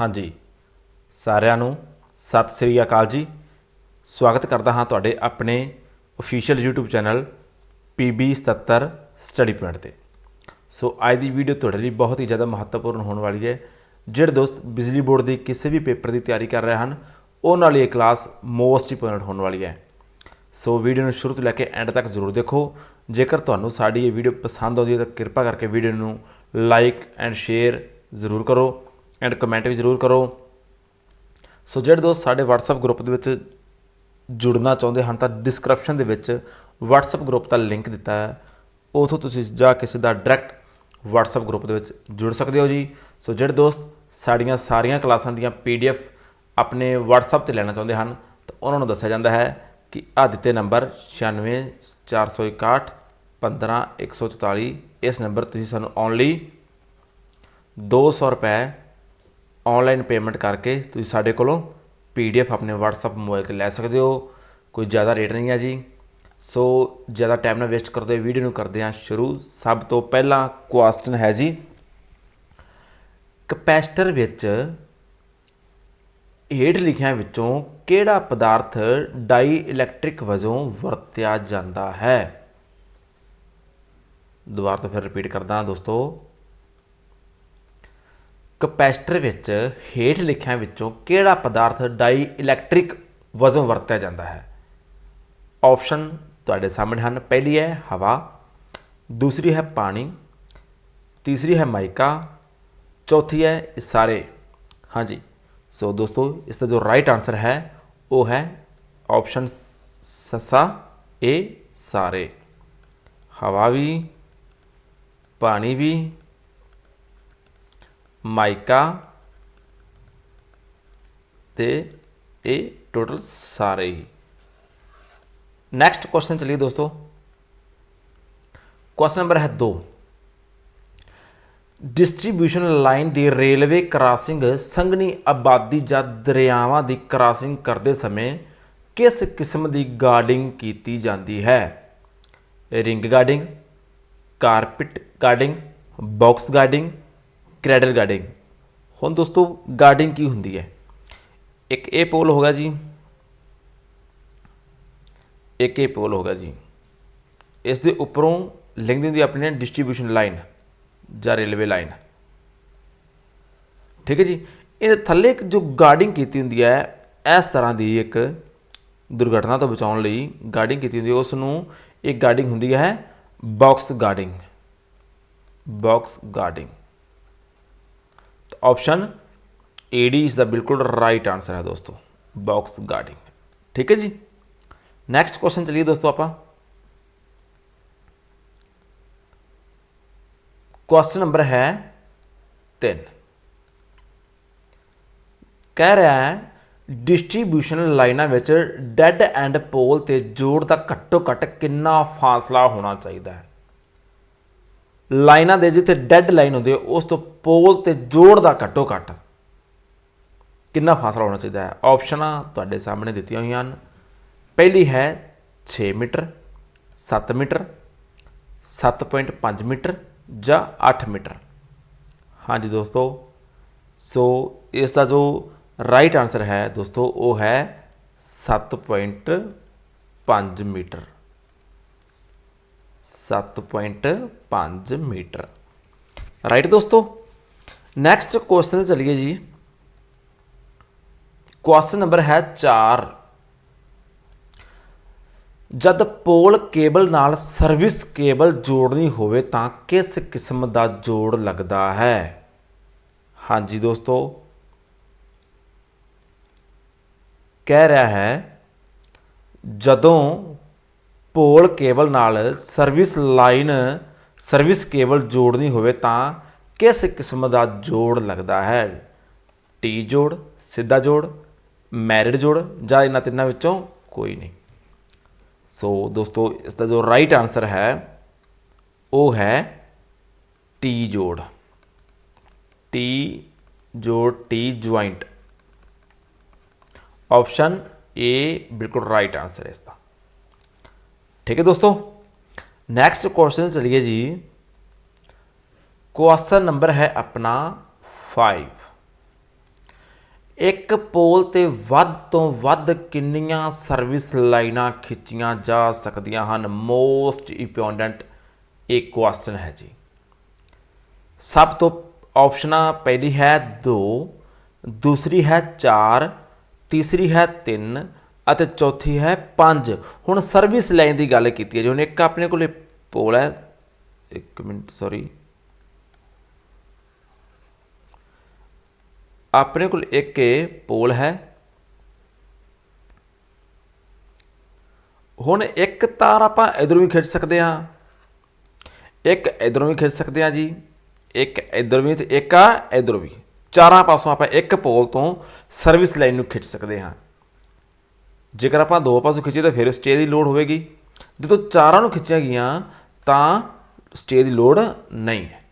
ਹਾਂਜੀ। ਸਾਰਿਆਂ ਨੂੰ ਸਤਿ ਸ੍ਰੀ ਅਕਾਲ ਜੀ। ਸਵਾਗਤ ਕਰਦਾ ਹਾਂ ਤੁਹਾਡੇ ਆਪਣੇ official YouTube channel PB77 study point ਤੇ। ਸੋ ਅੱਜ ਦੀ ਵੀਡੀਓ ਤੁਹਾਡੇ ਲਈ ਬਹੁਤ ਹੀ ਜ਼ਿਆਦਾ ਮਹੱਤਵਪੂਰਨ ਹੋਣ ਵਾਲੀ ਹੈ। ਜਿਹੜੇ ਦੋਸਤ ਬਿਜਲੀ ਬੋਰਡ ਦੀ ਕਿਸੇ ਵੀ ਪੇਪਰ ਦੀ ਤਿਆਰੀ ਕਰ ਰਹੇ ਹਨ, ਉਹਨਾਂ ਲਈ ਇਹ ਕਲਾਸ ਮੋਸਟ ਇੰਪੋਰਟੈਂਟ ਹੋਣ ਵਾਲੀ ਹੈ। ਸੋ ਵੀਡੀਓ ਨੂੰ ਸ਼ੁਰੂ ਤੋਂ ਲੈ ਕੇ ਐਂਡ ਤੱਕ ਜ਼ਰੂਰ ਦੇਖੋ। ਜੇਕਰ ਤੁਹਾਨੂੰ ਸਾਡੀ ਇਹ ਵੀਡੀਓ ਪਸੰਦ ਆਉਂਦੀ ਹੈ ਤਾਂ ਕਿਰਪਾ ਕਰਕੇ ਵੀਡੀਓ ਨੂੰ ਲਾਈਕ ਐਂਡ ਸ਼ੇਅਰ ਜ਼ਰੂਰ ਕਰੋ। ਐਂਡ ਕਮੈਂਟ ਵੀ ਜ਼ਰੂਰ ਕਰੋ। ਸੋ ਜਿਹੜੇ ਦੋਸਤ ਸਾਡੇ WhatsApp ਗਰੁੱਪ ਦੇ ਵਿੱਚ ਜੁੜਨਾ ਚਾਹੁੰਦੇ ਹਨ, ਤਾਂ ਡਿਸਕ੍ਰਿਪਸ਼ਨ ਦੇ ਵਿੱਚ WhatsApp ਗਰੁੱਪ ਦਾ ਲਿੰਕ ਦਿੱਤਾ ਹੈ। ਉਥੋਂ ਤੁਸੀਂ ਜਾ ਕੇ ਸਿੱਧਾ ਡਾਇਰੈਕਟ WhatsApp ਗਰੁੱਪ ਦੇ ਵਿੱਚ ਜੁੜ ਸਕਦੇ ਹੋ ਜੀ। ਸੋ ਜਿਹੜੇ ਦੋਸਤ ਸਾਡੀਆਂ ਸਾਰੀਆਂ ਕਲਾਸਾਂ ਦੀਆਂ PDF ਆਪਣੇ WhatsApp ਤੇ ਲੈਣਾ ਚਾਹੁੰਦੇ ਹਨ, ਤਾਂ ਉਹਨਾਂ ਨੂੰ ਦੱਸਿਆ ਜਾਂਦਾ ਹੈ ਕਿ ਆ ਦਿੱਤੇ ਨੰਬਰ 96461 15144 ਇਸ ਨੰਬਰ ਤੁਸੀਂ ਸਾਨੂੰ ਓਨਲੀ 200 ਰੁਪਏ ਆਨਲਾਈਨ ਪੇਮੈਂਟ ਕਰਕੇ ਤੁਸੀਂ ਸਾਡੇ ਕੋਲੋਂ ਪੀਡੀਐਫ ਆਪਣੇ WhatsApp ਮੋਬਾਈਲ ਤੇ ਲੈ ਸਕਦੇ ਹੋ। ਕੋਈ ਜ਼ਿਆਦਾ ਰੇਟ ਨਹੀਂ ਹੈ ਜੀ। ਸੋ ਜ਼ਿਆਦਾ ਟਾਈਮ ਨਾ ਵੇਸਟ ਕਰਦੇ ਹੋਏ ਵੀਡੀਓ ਨੂੰ ਕਰਦੇ ਹਾਂ ਸ਼ੁਰੂ। ਸਭ ਤੋਂ ਪਹਿਲਾਂ ਕੁਐਸਚਨ ਹੈ ਜੀ, ਕਪੈਸਿਟਰ ਵਿੱਚ ਹੇਠ ਲਿਖਿਆਂ ਵਿੱਚੋਂ ਕਿਹੜਾ ਪਦਾਰਥ ਡਾਈ ਇਲੈਕਟ੍ਰਿਕ ਵਜੋਂ ਵਰਤਿਆ ਜਾਂਦਾ ਹੈ? ਦੁਬਾਰਾ ਤੋਂ ਫਿਰ ਰਿਪੀਟ ਕਰਦਾ ਦੋਸਤੋ। ਕਪੈਸਿਟਰ ਵਿੱਚ ਹੇਠ ਲਿਖਿਆਂ ਵਿੱਚੋਂ ਕਿਹੜਾ ਪਦਾਰਥ ਡਾਈ ਇਲੈਕਟ੍ਰਿਕ ਵਜੋਂ ਵਰਤਿਆ ਜਾਂਦਾ ਹੈ? ਆਪਸ਼ਨ ਤੁਹਾਡੇ ਸਾਹਮਣੇ ਹਨ। ਪਹਿਲੀ ਹੈ ਹਵਾ, ਦੂਸਰੀ ਹੈ ਪਾਣੀ, ਤੀਸਰੀ ਹੈ ਮਾਈਕਾ, ਚੌਥੀ ਹੈ ਇਸਾਰੇ। ਹਾਂਜੀ, ਸੋ ਦੋਸਤੋ, ਇਸ ਦਾ ਜੋ ਰਾਈਟ ਆਨਸਰ ਹੈ, ਉਹ ਹੈ ਆਪਸ਼ਨ ਸਸਾ ਏ ਸਾਰੇ। ਹਵਾ ਵੀ, ਪਾਣੀ ਵੀ ਮਾਈਕਾ ਤੇ ਇਹ ਟੋਟਲ ਸਾਰੇ ਹੀ। ਨੈਕਸਟ ਕੁਐਸਚਨ ਚਲਿए ਦੋਸਤੋ। ਕੁਐਸਚਨ ਨੰਬਰ ਹੈ 2 ਡਿਸਟ੍ਰੀਬਿਊਸ਼ਨ ਲਾਈਨ ਦੀ ਰੇਲਵੇ ਕ੍ਰਾਸਿੰਗ ਸੰਘਣੀ ਆਬਾਦੀ ਜਾਂ ਦਰਿਆਵਾਂ ਦੀ ਕ੍ਰਾਸਿੰਗ ਕਰਦੇ ਸਮੇਂ ਕਿਸ ਕਿਸਮ ਦੀ ਗਾਰਡਿੰਗ ਕੀਤੀ ਜਾਂਦੀ ਹੈ? Ring guarding carpet guarding box guarding cradle guarding. ਹੁਣ ਦੋਸਤੋ, ਗਾਰਡਿੰਗ ਕੀ ਹੁੰਦੀ ਹੈ? ਇੱਕ ਇਹ ਪੋਲ ਹੋਗਾ ਜੀ। ਇੱਕ ਇਹ ਪੋਲ ਹੋਗਾ ਜੀ। ਇਸ ਦੇ ਉੱਪਰੋਂ ਲਿੰਕ ਹੁੰਦੀ ਆਪਣੀ ਡਿਸਟ੍ਰੀਬਿਊਸ਼ਨ ਲਾਈਨ ਜਾਂ ਰੇਲਵੇ ਲਾਈਨ। ਠੀਕ ਹੈ ਜੀ? ਇਹਦੇ ਥੱਲੇ ਇੱਕ ਜੋ ਗਾਰਡਿੰਗ ਕੀਤੀ ਹੁੰਦੀ ਹੈ, ਇਸ ਤਰ੍ਹਾਂ ਦੀ ਇੱਕ ਦੁਰਘਟਨਾ ਤੋਂ ਬਚਾਉਣ ਲਈ ਗਾਰਡਿੰਗ ਕੀਤੀ ਹੁੰਦੀ ਹੈ। ਉਸ ਨੂੰ ਇੱਕ ਗਾਰਡਿੰਗ ਹੁੰਦੀ ਹੈ, box guarding. Box guarding. Option A D is the ਬਿਲਕੁਲ ਰਾਈਟ ਆਨਸਰ ਹੈ ਦੋਸਤੋ ਬਾਕਸ ਗਾਰਡਿੰਗ ਠੀਕ ਹੈ ਜੀ? ਨੈਕਸਟ ਕੁਐਸਚਨ ਚਲਿए ਦੋਸਤੋ ਆਪਾਂ। ਕੁਐਸਚਨ ਨੰਬਰ ਹੈ 3 ਕਹਿ ਰਿਹਾ ਹੈ ਡਿਸਟ੍ਰੀਬਿਊਸ਼ਨ ਲਾਈਨਾਂ ਵਿੱਚ ਡੈੱਡ ਐਂਡ ਪੋਲ ਤੇ ਜੋੜ ਦਾ ਘੱਟੋ ਘੱਟ ਕਿੰਨਾ ਫਾਸਲਾ ਹੋਣਾ ਚਾਹੀਦਾ ਹੈ? ਲਾਈਨਾਂ ਦੇ ਜਿੱਥੇ ਡੈੱਡ ਲਾਈਨ ਹੁੰਦੀ ਹੈ, ਉਸ ਤੋਂ ਪੋਲ ਤੇ ਜੋੜ ਦਾ ਘੱਟੋ ਘੱਟ ਕਿੰਨਾ ਫਾਸਲਾ ਹੋਣਾ ਚਾਹੀਦਾ ਹੈ? ਆਪਸ਼ਨਾਂ ਤੁਹਾਡੇ ਸਾਹਮਣੇ ਦਿੱਤੀਆਂ ਹੋਈਆਂ ਹਨ। ਪਹਿਲੀ ਹੈ 6 ਮੀਟਰ 7 ਮੀਟਰ 7.5 ਮੀਟਰ ਜਾਂ 8 ਮੀਟਰ। ਹਾਂਜੀ ਦੋਸਤੋ, ਸੋ ਇਸ ਦਾ ਜੋ ਰਾਈਟ ਆਨਸਰ ਹੈ ਦੋਸਤੋ, ਉਹ ਹੈ 7.5 ਮੀਟਰ। 7.5 ਮੀਟਰ। ਰਾਈਟ ਦੋਸਤੋ ਨੈਕਸਟ ਕੁਐਸਚਨ ਤੇ ਚਲਿਏ ਜੀ। ਕੁਐਸਚਨ ਨੰਬਰ ਹੈ 4 ਜਦ ਪੋਲ ਕੇਬਲ ਨਾਲ ਸਰਵਿਸ ਕੇਬਲ ਜੋੜਨੀ ਹੋਵੇ ਤਾਂ ਕਿਸ ਕਿਸਮ ਦਾ ਜੋੜ ਲੱਗਦਾ ਹੈ? ਹਾਂਜੀ ਦੋਸਤੋ। ਕਹਿ ਰਿਹਾ ਹੈ, ਜਦੋਂ ਪੋਲ ਕੇਬਲ ਨਾਲ ਸਰਵਿਸ ਲਾਈਨ, ਸਰਵਿਸ ਕੇਬਲ ਜੋੜਨੀ ਹੋਵੇ ਤਾਂ ਕਿਸ ਕਿਸਮ ਦਾ ਜੋੜ ਲੱਗਦਾ ਹੈ? ਟੀ ਜੋੜ, ਸਿੱਧਾ ਜੋੜ, ਮੈਰਿਡ ਜੋੜ ਜਾਂ ਇਹਨਾਂ ਤਿੰਨਾਂ ਵਿੱਚੋਂ ਕੋਈ ਨਹੀਂ। ਸੋ ਦੋਸਤੋ, ਇਸ ਦਾ ਜੋ ਰਾਈਟ ਆਨਸਰ ਹੈ, ਉਹ ਹੈ ਟੀ ਜੋੜ। ਟੀ ਜੋੜ ਟੀ ਜੁਆਇੰਟ ਆਪਸ਼ਨ ਏ ਬਿਲਕੁਲ ਰਾਈਟ ਆਨਸਰ ਹੈ ਇਸ ਦਾ। ਠੀਕ ਹੈ ਦੋਸਤੋ? ਨੈਕਸਟ ਕੁਐਸਚਨ ਚਲਿਏ ਜੀ। ਕੁਐਸਚਨ ਨੰਬਰ ਹੈ ਆਪਣਾ 5 ਇੱਕ ਪੋਲ ਤੇ ਵੱਧ ਤੋਂ ਵੱਧ ਕਿੰਨੀਆਂ ਸਰਵਿਸ ਲਾਈਨਾਂ ਖਿੱਚੀਆਂ ਜਾ ਸਕਦੀਆਂ ਹਨ? ਮੋਸਟ ਇੰਪੋਰਟੈਂਟ ਇਹ ਕੁਐਸਚਨ ਹੈ ਜੀ। ਸਭ ਤੋਂ ਆਪਸ਼ਨਾਂ ਪਹਿਲੀ ਹੈ 2 ਦੂਸਰੀ ਹੈ 4 ਤੀਸਰੀ ਹੈ 3 ਅਤੇ ਚੌਥੀ ਹੈ 5 ਹੁਣ ਸਰਵਿਸ ਲਾਈਨ ਦੀ ਗੱਲ ਕੀਤੀ ਹੈ। ਜੀ ਹੁਣ ਇੱਕ ਆਪਣੇ ਕੋਲੇ ਪੋਲ ਹੈ, ਇੱਕ ਮਿੰਟ ਸੌਰੀ ਆਪਣੇ ਕੋਲ ਇੱਕ ਪੋਲ ਹੈ। ਹੁਣ ਇੱਕ ਤਾਰ ਆਪਾਂ ਇਧਰੋਂ ਵੀ ਖਿੱਚ ਸਕਦੇ ਹਾਂ। ਇੱਕ ਇਧਰੋਂ ਵੀ ਖਿੱਚ ਸਕਦੇ ਹਾਂ ਜੀ। ਇੱਕ ਇਧਰ ਵੀ ਤੇ ਇੱਕ ਆ ਇਧਰੋਂ ਵੀ। ਚਾਰਾਂ ਪਾਸੋਂ ਆਪਾਂ ਇੱਕ ਪੋਲ ਤੋਂ ਸਰਵਿਸ ਲਾਈਨ ਨੂੰ ਖਿੱਚ ਸਕਦੇ ਹਾਂ। ਜੇਕਰ ਆਪਾਂ ਦੋ ਪਾਸੋਂ ਖਿੱਚੀਏ ਤਾਂ ਫਿਰ ਸਟੇ ਦੀ ਲੋਡ ਹੋਵੇਗੀ। ਜਦੋਂ ਚਾਰਾਂ ਨੂੰ ਖਿੱਚੀਆਂ ਗਈਆਂ, ਤਾਂ ਸਟੇ ਦੀ ਲੋਡ ਨਹੀਂ ਹੈ।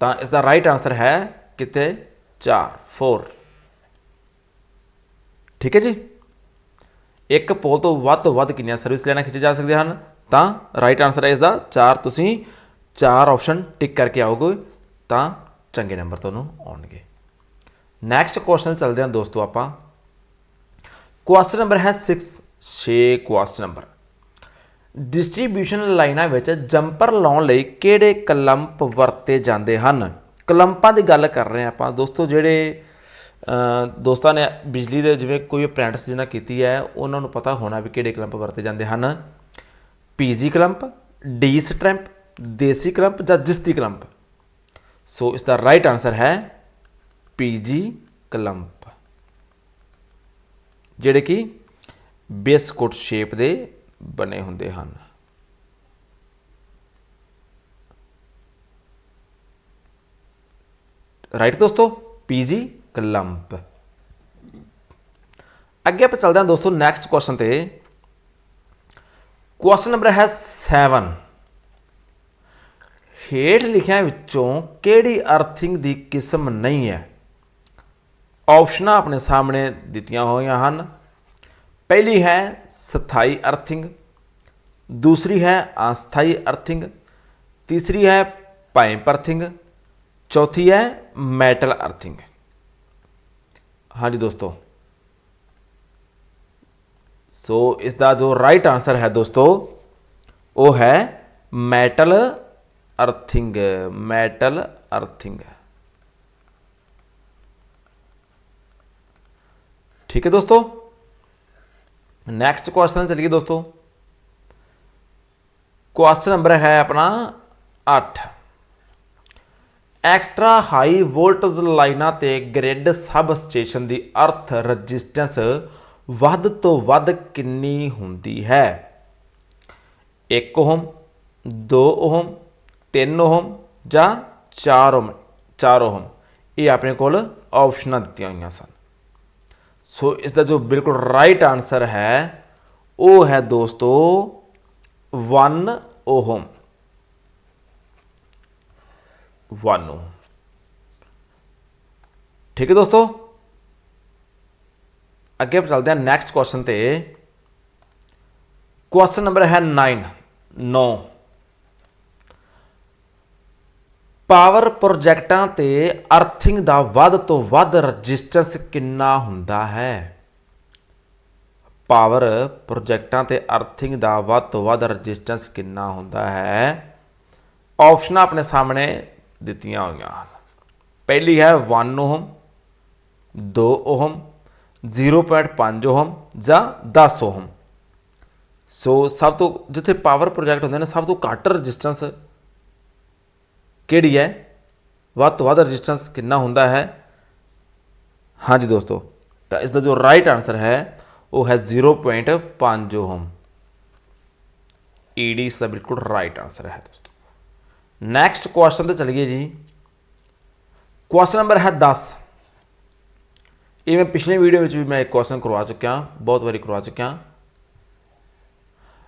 ਤਾਂ ਇਸ ਦਾ ਰਾਈਟ ਆਨਸਰ ਹੈ ਕਿਤੇ 4 4 ਠੀਕ ਹੈ ਜੀ? ਇੱਕ ਪੋਲ ਤੋਂ ਵੱਧ ਤੋਂ ਵੱਧ ਕਿੰਨੀਆਂ ਸਰਵਿਸ ਲੈਣਾ ਖਿੱਚੇ ਜਾ ਸਕਦੇ ਹਨ? ਤਾਂ ਰਾਈਟ ਆਨਸਰ ਹੈ ਇਸ ਦਾ 4 ਤੁਸੀਂ ਚਾਰ ਆਪਸ਼ਨ ਟਿਕ ਕਰਕੇ ਆਓਗੇ, ਤਾਂ ਚੰਗੇ ਨੰਬਰ ਤੁਹਾਨੂੰ ਆਉਣਗੇ। ਨੈਕਸਟ ਕੁਐਸਚਨ ਚੱਲਦੇ ਹਾਂ ਦੋਸਤੋ ਆਪਾਂ। ਕੁਐਸਚਨ ਨੰਬਰ ਹੈ 6 6 ਕੁਐਸਚਨ ਨੰਬਰ ਡਿਸਟ੍ਰੀਬਿਊਸ਼ਨ ਲਾਈਨਾਂ ਵਿੱਚ ਜੰਪਰ ਲਾਉਣ ਲਈ ਕਿਹੜੇ ਕਲੰਪ ਵਰਤੇ ਜਾਂਦੇ ਹਨ? ਕਲੰਪਾਂ ਦੀ ਗੱਲ ਕਰ ਰਹੇ ਹਾਂ ਆਪਾਂ। ਦੋਸਤੋ, ਜਿਹੜੇ ਦੋਸਤਾਂ ਨੇ ਬਿਜਲੀ ਦੇ ਜਿਵੇਂ ਕੋਈ ਅਪ੍ਰੈਂਟਿਸ ਜਿਹਨਾਂ ਕੀਤੀ ਹੈ, ਉਹਨਾਂ ਨੂੰ ਪਤਾ ਹੋਣਾ ਵੀ ਕਿਹੜੇ ਕਲੰਪ ਵਰਤੇ ਜਾਂਦੇ ਹਨ। ਪੀਜੀ ਕਲੰਪ ਡੀ ਸਟ੍ਰੈਂਪ ਦੇਸੀ ਕਲੰਪ ਜਾਂ ਜਿਸਤੀ ਕਲੰਪ? ਸੋ ਇਸ ਦਾ ਰਾਈਟ ਆਨਸਰ ਹੈ ਪੀਜੀ ਕਲੰਪ। ਜਿਹੜੇ ਕਿ ਬਿਸਕੁਟ ਸ਼ੇਪ ਦੇ ਬਣੇ ਹੁੰਦੇ ਹਨ। ਰਾਈਟ ਦੋਸਤੋ? PG clamp. ਅੱਗੇ ਆਪਾਂ ਚੱਲਦੇ ਹਾਂ ਦੋਸਤੋ ਨੈਕਸਟ ਕੁਐਸਚਨ ਤੇ। ਕੁਐਸਚਨ ਨੰਬਰ ਹੈ 7 ਹੇਠ ਲਿਖਿਆਂ ਵਿੱਚੋਂ ਕਿਹੜੀ ਅਰਥਿੰਗ ਦੀ ਕਿਸਮ ਨਹੀਂ ਹੈ? ਆਪਸ਼ਨਾਂ ਆਪਣੇ ਸਾਹਮਣੇ ਦਿੱਤੀਆਂ ਹੋਈਆਂ ਹਨ। ਪਹਿਲੀ ਹੈ ਸਥਾਈ ਅਰਥਿੰਗ, ਦੂਸਰੀ ਹੈ ਅਸਥਾਈ ਅਰਥਿੰਗ, ਤੀਸਰੀ ਹੈ ਪਾਈਪ ਅਰਥਿੰਗ ਚੌਥੀ ਹੈ ਮੈਟਲ ਅਰਥਿੰਗ। ਹਾਂਜੀ ਦੋਸਤੋ। ਸੋ ਇਸ ਦਾ ਜੋ ਰਾਈਟ ਆਨਸਰ ਹੈ ਦੋਸਤੋ, ਉਹ ਹੈ ਮੈਟਲ ਅਰਥਿੰਗ ਮੈਟਲ ਅਰਥਿੰਗ। ਠੀਕ ਹੈ ਦੋਸਤੋ ਨੈਕਸਟ ਕੁਐਸਚਨ ਚਲੀਏ ਦੋਸਤੋ ਕੁਐਸਚਨ ਨੰਬਰ ਹੈ ਆਪਣਾ 8 ਐਕਸਟਰਾ ਹਾਈ ਵੋਲਟੇਜ ਲਾਈਨਾਂ ਤੇ ਗ੍ਰਿਡ ਸਬ ਸਟੇਸ਼ਨ ਦੀ ਅਰਥ ਰੈਜ਼ਿਸਟੈਂਸ ਵੱਧ ਤੋਂ ਵੱਧ ਕਿੰਨੀ ਹੁੰਦੀ ਹੈ 1 ਓਹਮ 2 ਓਹਮ 3 ਓਹਮ ਜਾਂ 4 ਓਹਮ 4 ਓਹਮ ਇਹ ਆਪਣੇ ਕੋਲ ਆਪਸ਼ਨਾਂ ਦਿੱਤੀਆਂ ਹੋਈਆਂ ਸਨ ਸੋ ਇਸ ਦਾ ਜੋ ਬਿਲਕੁਲ ਰਾਈਟ ਆਨਸਰ ਹੈ, ਉਹ ਹੈ ਦੋਸਤੋ 1 ਓਹਮ 1 ਓਹਮ ਠੀਕ ਹੈ ਦੋਸਤੋ? ਅੱਗੇ ਚੱਲਦੇ ਹਾਂ ਨੈਕਸਟ ਕੁਐਸਚਨ ਤੇ। ਕੁਐਸਚਨ ਨੰਬਰ ਹੈ 9 9 ਪਾਵਰ ਪ੍ਰੋਜੈਕਟਾਂ ਤੇ ਅਰਥਿੰਗ ਦਾ ਵੱਧ ਤੋਂ ਵੱਧ ਰਜਿਸਟੈਂਸ ਕਿੰਨਾ ਹੁੰਦਾ ਹੈ? ਪਾਵਰ ਪ੍ਰੋਜੈਕਟਾਂ ਤੇ ਅਰਥਿੰਗ ਦਾ ਵੱਧ ਤੋਂ ਵੱਧ ਰਜਿਸਟੈਂਸ ਕਿੰਨਾ ਹੁੰਦਾ ਹੈ? ਆਪਸ਼ਨਾਂ ਆਪਣੇ ਸਾਹਮਣੇ ਦਿੱਤੀਆਂ ਹੋਈਆਂ ਹਨ। ਪਹਿਲੀ ਹੈ 1 ਓਹਮ 2 ਓਹਮ 0.5 ਓਹਮ ਜਾਂ 10 ਓਹਮ ਸੋ ਸਭ ਤੋਂ ਜਿੱਥੇ ਪਾਵਰ ਪ੍ਰੋਜੈਕਟ ਹੁੰਦੇ ਨੇ, ਸਭ ਤੋਂ ਘੱਟ ਰੈਜ਼ਿਸਟੈਂਸ ਕਿਹੜੀ ਹੈ? ਵੱਧ ਤੋਂ ਵੱਧ ਰੈਜ਼ਿਸਟੈਂਸ ਕਿੰਨਾ ਹੁੰਦਾ ਹੈ? ਹਾਂਜੀ ਦੋਸਤੋ, ਤਾਂ ਇਸ ਦਾ ਜੋ ਰਾਈਟ ਆਨਸਰ ਹੈ, ਉਹ ਹੈ 0.5 ਓਹਮ ਈਡੀ ਇਸ ਦਾ ਬਿਲਕੁਲ ਰਾਈਟ ਆਨਸਰ ਹੈ ਦੋਸਤੋ। ਨੈਕਸਟ ਕੁਐਸਚਨ ਤੇ ਚਲੀਏ ਜੀ। ਕੁਐਸਚਨ ਨੰਬਰ ਹੈ 10 ਇਹ ਮੈਂ ਪਿਛਲੇ ਵੀਡੀਓ ਵਿੱਚ ਵੀ ਮੈਂ ਇੱਕ ਕੁਐਸਚਨ ਕਰਵਾ ਚੁੱਕਿਆ, ਬਹੁਤ ਵਾਰੀ ਕਰਵਾ ਚੁੱਕਿਆ।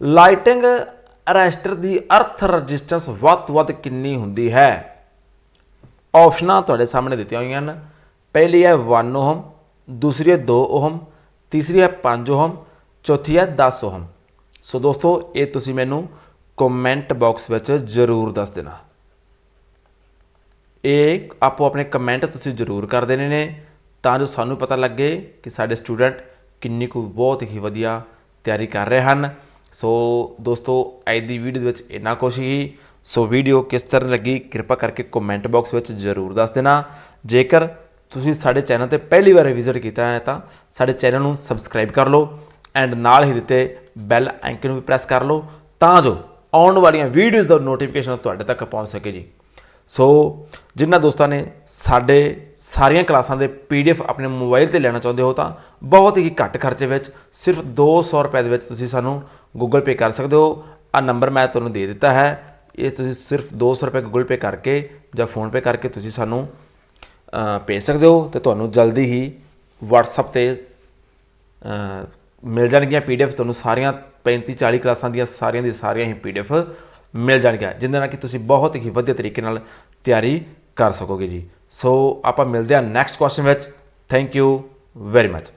ਲਾਈਟਿੰਗ ਅਰੈਸਟਰ ਦੀ ਅਰਥ ਰੈਜ਼ਿਸਟੈਂਸ ਵੱਧ ਤੋਂ ਵੱਧ ਕਿੰਨੀ ਹੁੰਦੀ ਹੈ? ਆਪਸ਼ਨਾਂ ਤੁਹਾਡੇ ਸਾਹਮਣੇ ਦਿੱਤੀਆਂ ਹੋਈਆਂ ਹਨ। ਪਹਿਲੀ ਹੈ 1 ਓਹਮ, ਦੂਸਰੀ ਹੈ 2 ਓਹਮ, ਤੀਸਰੀ ਹੈ 5 ਓਹਮ, ਚੌਥੀ ਹੈ 10 ਓਹਮ। ਸੋ ਦੋਸਤੋ, ਇਹ ਤੁਸੀਂ ਮੈਨੂੰ ਕਮੈਂਟ ਬਾਕਸ ਵਿੱਚ ਜ਼ਰੂਰ ਦੱਸ ਦੇਣਾ। ਇਹ ਆਪੋ ਆਪਣੇ ਕਮੈਂਟ ਤੁਸੀਂ ਜ਼ਰੂਰ ਕਰ ਦੇਣੇ ਨੇ, ਤਾਂ ਜੋ ਸਾਨੂੰ ਪਤਾ ਲੱਗੇ ਕਿ ਸਾਡੇ ਸਟੂਡੈਂਟ ਕਿੰਨੀ ਕੁ ਬਹੁਤ ਹੀ ਵਧੀਆ ਤਿਆਰੀ ਕਰ ਰਹੇ ਹਨ। ਸੋ ਦੋਸਤੋ, ਅੱਜ ਦੀ ਵੀਡੀਓ ਦੇ ਵਿੱਚ ਇੰਨਾ ਕੁਛ ਹੀ। ਸੋ ਵੀਡੀਓ ਕਿਸ ਤਰ੍ਹਾਂ ਲੱਗੀ, ਕਿਰਪਾ ਕਰਕੇ ਕਮੈਂਟ ਬਾਕਸ ਵਿੱਚ ਜ਼ਰੂਰ ਦੱਸ ਦੇਣਾ। ਜੇਕਰ ਤੁਸੀਂ ਸਾਡੇ ਚੈਨਲ ਤੇ ਪਹਿਲੀ ਵਾਰ ਵਿਜ਼ਿਟ ਕੀਤਾ ਹੈ ਤਾਂ ਸਾਡੇ ਚੈਨਲ ਨੂੰ ਸਬਸਕ੍ਰਾਈਬ ਕਰ ਲਓ ਐਂਡ ਨਾਲ ਹੀ ਦਿੱਤੇ ਬੈਲ ਆਈਕਨ ਨੂੰ ਵੀ ਪ੍ਰੈਸ ਕਰ ਲਓ ਤਾਂ ਜੋ ਆਉਣ ਵਾਲੀਆਂ ਵੀਡੀਓਜ਼ ਦਾ ਨੋਟੀਫਿਕੇਸ਼ਨ ਤੁਹਾਡੇ ਤੱਕ ਪਹੁੰਚ ਸਕੇ ਜੀ। ਸੋ ਜਿਨ੍ਹਾਂ ਦੋਸਤਾਂ ਨੇ ਸਾਡੇ ਸਾਰੀਆਂ ਕਲਾਸਾਂ ਦੇ ਪੀਡੀਐਫ ਆਪਣੇ ਮੋਬਾਈਲ ਤੇ ਲੈਣਾ ਚਾਹੁੰਦੇ ਹੋ ਤਾਂ ਬਹੁਤ ਹੀ ਘੱਟ ਖਰਚੇ ਵਿੱਚ ਸਿਰਫ 200 ਰੁਪਏ ਦੇ ਵਿੱਚ ਤੁਸੀਂ ਸਾਨੂੰ ਗੂਗਲ ਪੇ ਕਰ ਸਕਦੇ ਹੋ। ਆ ਨੰਬਰ ਮੈਂ ਤੁਹਾਨੂੰ ਦੇ ਦਿੱਤਾ ਹੈ। ਇਹ ਤੁਸੀਂ ਸਿਰਫ 200 ਰੁਪਏ ਗੂਗਲ ਪੇ ਕਰਕੇ ਜਾਂ ਫੋਨ ਪੇ ਕਰਕੇ ਤੁਸੀਂ ਸਾਨੂੰ ਭੇਜ ਸਕਦੇ ਹੋ ਤੇ ਤੁਹਾਨੂੰ ਜਲਦੀ ਹੀ WhatsApp ਤੇ ਮਿਲ ਜਾਣਗੀਆਂ ਪੀਡੀਐਫ ਤੁਹਾਨੂੰ ਸਾਰੀਆਂ 35 40 ਕਲਾਸਾਂ ਦੀਆਂ ਸਾਰੀਆਂ ਦੀ ਸਾਰੀਆਂ ਹੀ ਪੀਡੀਐਫ ਮਿਲ ਜਾਣਗੀਆਂ, ਜਿੰਦੇ ਨਾਲ ਕਿ ਤੁਸੀਂ ਬਹੁਤ ਹੀ ਵਧੀਆ ਤਰੀਕੇ ਨਾਲ ਤਿਆਰੀ ਕਰ ਸਕੋਗੇ ਜੀ। ਸੋ ਆਪਾਂ ਮਿਲਦੇ ਹਾਂ ਨੈਕਸਟ ਕੁਐਸਚਨ ਵਿੱਚ। Thank you very much